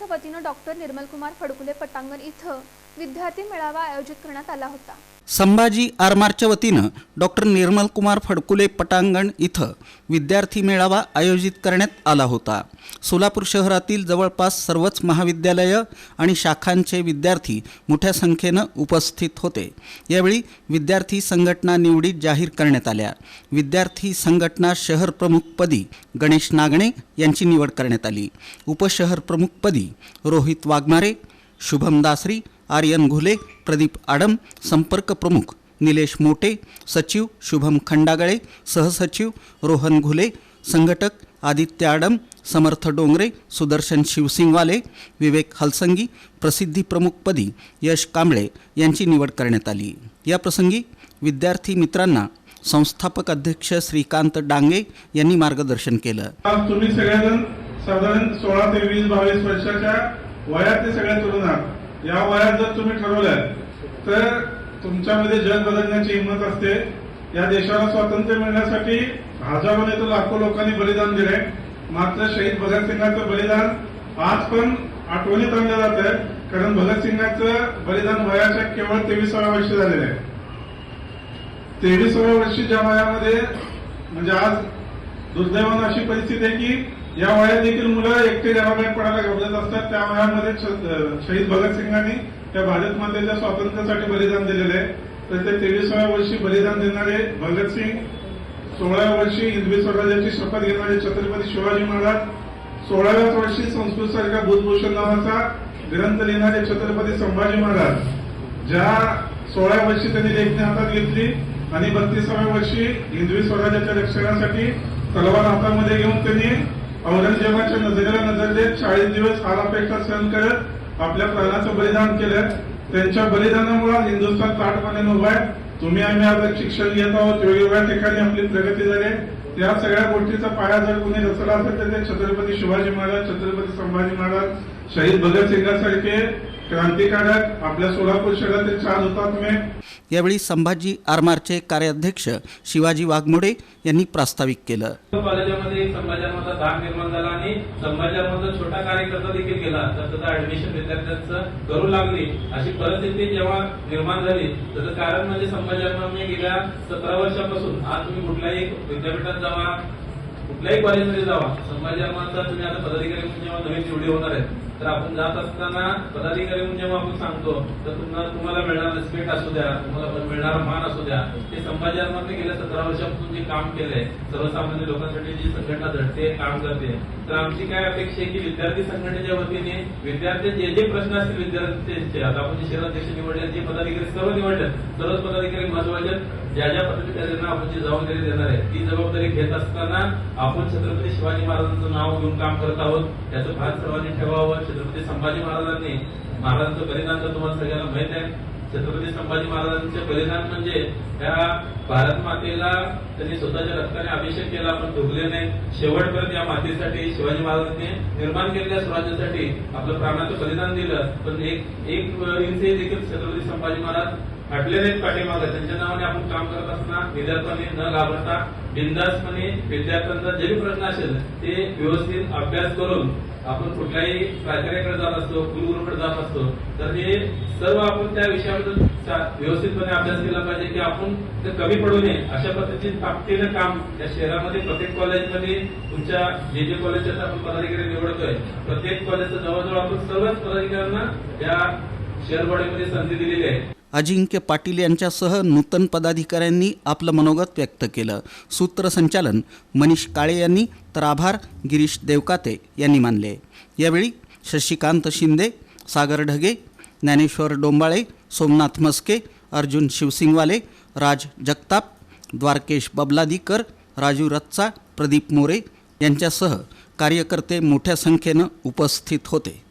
आरमारच्या वतीनं डॉक्टर निर्मलकुमार फडकुले पटांगण इथं विद्यार्थी मेळावा आयोजित करण्यात आला होता. संभाजी आरमारच्या वतीनं डॉक्टर निर्मलकुमार फडकुले पटांगण इथं विद्यार्थी मेळावा आयोजित करण्यात आला होता. सोलापूर शहरातील जवळपास सर्वच महाविद्यालयं आणि शाखांचे विद्यार्थी मोठ्या संख्येनं उपस्थित होते. यावेळी विद्यार्थी संघटना निवडी जाहीर करण्यात आल्या. विद्यार्थी संघटना शहर प्रमुखपदी गणेश नागणे यांची निवड करण्यात आली. उपशहर प्रमुखपदी रोहित वाघमारे शुभम दासरी आर्यन घुले प्रदीप आडम संपर्क प्रमुख निलेश मोटे सचिव शुभम खंडागळे सहसचिव रोहन घुले संघटक आदित्य आडम समर्थ डोंगरे सुदर्शन शिवसिंगवाले विवेक हलसंगी प्रसिद्धी प्रमुखपदी यश कांबळे यांची निवड करण्यात आली. या प्रसंगी विद्यार्थी मित्रांना संस्थापक अध्यक्ष श्रीकांत डांगे यांनी मार्गदर्शन केलं. तुम्ही सगळ्याजण साधारण सोळा ते वीस बावीस वर्षाच्या वयात ते सगळे तरुण आहात. या वयात जर तुम्ही ठरवलं तर तुमच्यामध्ये जग बदलण्याची हिंमत असते. या देशाला स्वातंत्र्य मिळण्यासाठी हजारो तर लाखो लोकांनी बलिदान दिले मात्र शहीद भगतसिंगाचं बलिदान आज पण आठवणीत आणलं जात आहे कारण भगतसिंगाचं बलिदान वयाच्या केवळ तेवीसाव्या वर्षी झालेलं आहे. तेवीसाव्या वर्षी ज्या वयामध्ये म्हणजे आज दुर्दैवानं अशी परिस्थिती आहे की या वयात देखील मुलं एकटे घराबाहेर पडायला घाबरत असतात. त्या वयामध्ये श- शहीद भगतसिंगांनी त्या भारत मातेच्या स्वातंत्र्यासाठी बलिदान दिलेले आहे. तर ते तेवीसाव्या वर्षी बलिदान देणारे भगतसिंग सोळाव्या वर्षी हिंदवी स्वराज्याची शपथ घेणारे छत्रपती शिवाजी महाराज सोळाव्याच वर्षी संस्कृत सारख्या बुधभूषण नावाचा ग्रंथ लिहिणारे छत्रपती संभाजी महाराज ज्या सोळाव्या वर्षी त्यांनी लेखणी हातात घेतली आणि बत्तीसाव्या वर्षी हिंदवी स्वराज्याच्या रक्षणासाठी तलवार हातामध्ये घेऊन त्यांनी औरंगजेबाच्या नजरेला नजर देत चाळीस दिवस हारापेक्षा सहन करत आपल्या प्राणाचं बलिदान केलं. त्यांच्या बलिदानामुळे हिंदुस्थान ताटपणाने उभा आहे. तुम्ही आम्ही आता शिक्षण घेत आहोत वेगवेगळ्या ठिकाणी आपली प्रगती झाली. या सगळ्या गोष्टीचा पाया जर कोणी रचला असेल तर ते छत्रपती शिवाजी महाराज छत्रपती संभाजी महाराज शहीद भगतसिंगासारखे क्रांतिकारक आपल्या सोलापूर शहरातील चार हुतात्मे. यावेळी संभाजी आरमारचे कार्याध्यक्ष शिवाजी वाघमोडे यांनी प्रास्ताविक केलं. कॉलेजामध्ये एक धाक निर्माण झाला आणि संभाजीमधला छोटा कार्यकर्ता देखील केला. तर त्याचं ऍडमिशन विद्यार्थ्यांचं करू लागली. अशी परिस्थिती जेव्हा निर्माण झाली त्याचं कारण म्हणजे संभाजीमध्ये गेल्या सतरा वर्षापासून. आज तुम्ही कुठल्याही विद्यापीठात जावा कुठल्याही कॉलेजमध्ये जावा. संभाजी आरमानचा तुम्ही आता पदाधिकारी म्हणून जेव्हा नवीन निवडी होणार आहेत तर आपण जात असताना पदाधिकारी म्हणून जेव्हा आपण सांगतो तर तुम्हाला तुम्हाला मिळणार रिस्पेक्ट असू द्या तुम्हाला मिळणारा मान असू द्या. ते संभाजी गेल्या सतरा वर्षापासून जे काम केलंय सर्वसामान्य लोकांसाठी जी संघटना झटते काम करते. तर आमची काय अपेक्षा आहे की विद्यार्थी संघटनेच्या वतीने विद्यार्थी जे जे प्रश्न असतील विद्यार्थ्यांचे आता आपण जे शहराध्यक्ष निवडले जे पदाधिकारी सर्व निवडले सर्वच पदाधिकारी महत्त्वाचे ज्या ज्या पदाधिकाऱ्यांना आपण जी जबाबदारी देणार आहे ती जबाबदारी घेत असताना आपण छत्रपती शिवाजी महाराजांचं नाव घेऊन काम करत आहोत. त्याचं भान सर्वांनी ठेवावं छत्रपती संभाजी महाराजांनी महाराजांचं बलिदान तर तुम्हाला सगळ्यांना माहीत आहे. छत्रपती संभाजी महाराजांचे बलिदान म्हणजे या भारत मातेला त्यांनी स्वतःच्या रक्ताने अभिषेक केला पण डुबले नाही शेवटपर्यंत या मातेसाठी शिवाजी महाराजांनी निर्माण केलेल्या स्वराज्यासाठी आपलं प्राणाचं बलिदान दिलं. पण एक एक इंचे देखील छत्रपती संभाजी महाराज हटले नाहीत पाठीमागे. त्यांच्या नावाने आपण काम करत असताना विद्यार्थ्यांनी न घाबरता बिंदासपणे विद्यार्थ्यांचा जरी प्रश्न असेल ते व्यवस्थित अभ्यास करून आपण कुठल्याही प्राचार्याकडे जात असतो कुलगुरूकडे जात असतो तर हे सर्व आपण त्या विषयाबद्दल व्यवस्थितपणे अभ्यास केला पाहिजे की आपण ते कमी पडू नये. अशा पद्धतीने ताकदीनं काम या शहरामध्ये प्रत्येक कॉलेजमध्ये तुमच्या जे जे कॉलेजच्या आपण पदाधिकारी निवडतोय. प्रत्येक कॉलेजचं जवळजवळ आपण सर्वच पदाधिकाऱ्यांना या शेअर बॉडीमध्ये संधी दिलेली आहे. अजिंक्य पाटील यांच्यासह नूतन पदाधिकाऱ्यांनी आपलं मनोगत व्यक्त केलं. सूत्रसंचालन मनीष काळे यांनी तर आभार गिरीश देवकाते यांनी मानले. यावेळी शशिकांत शिंदे सागर ढगे ज्ञानेश्वर डोंबाळे सोमनाथ मस्के अर्जुन शिवसिंगवाले राज जगताप द्वारकेश बबलादीकर राजू रच्चा प्रदीप मोरे यांच्यासह कार्यकर्ते मोठ्या संख्येनं उपस्थित होते.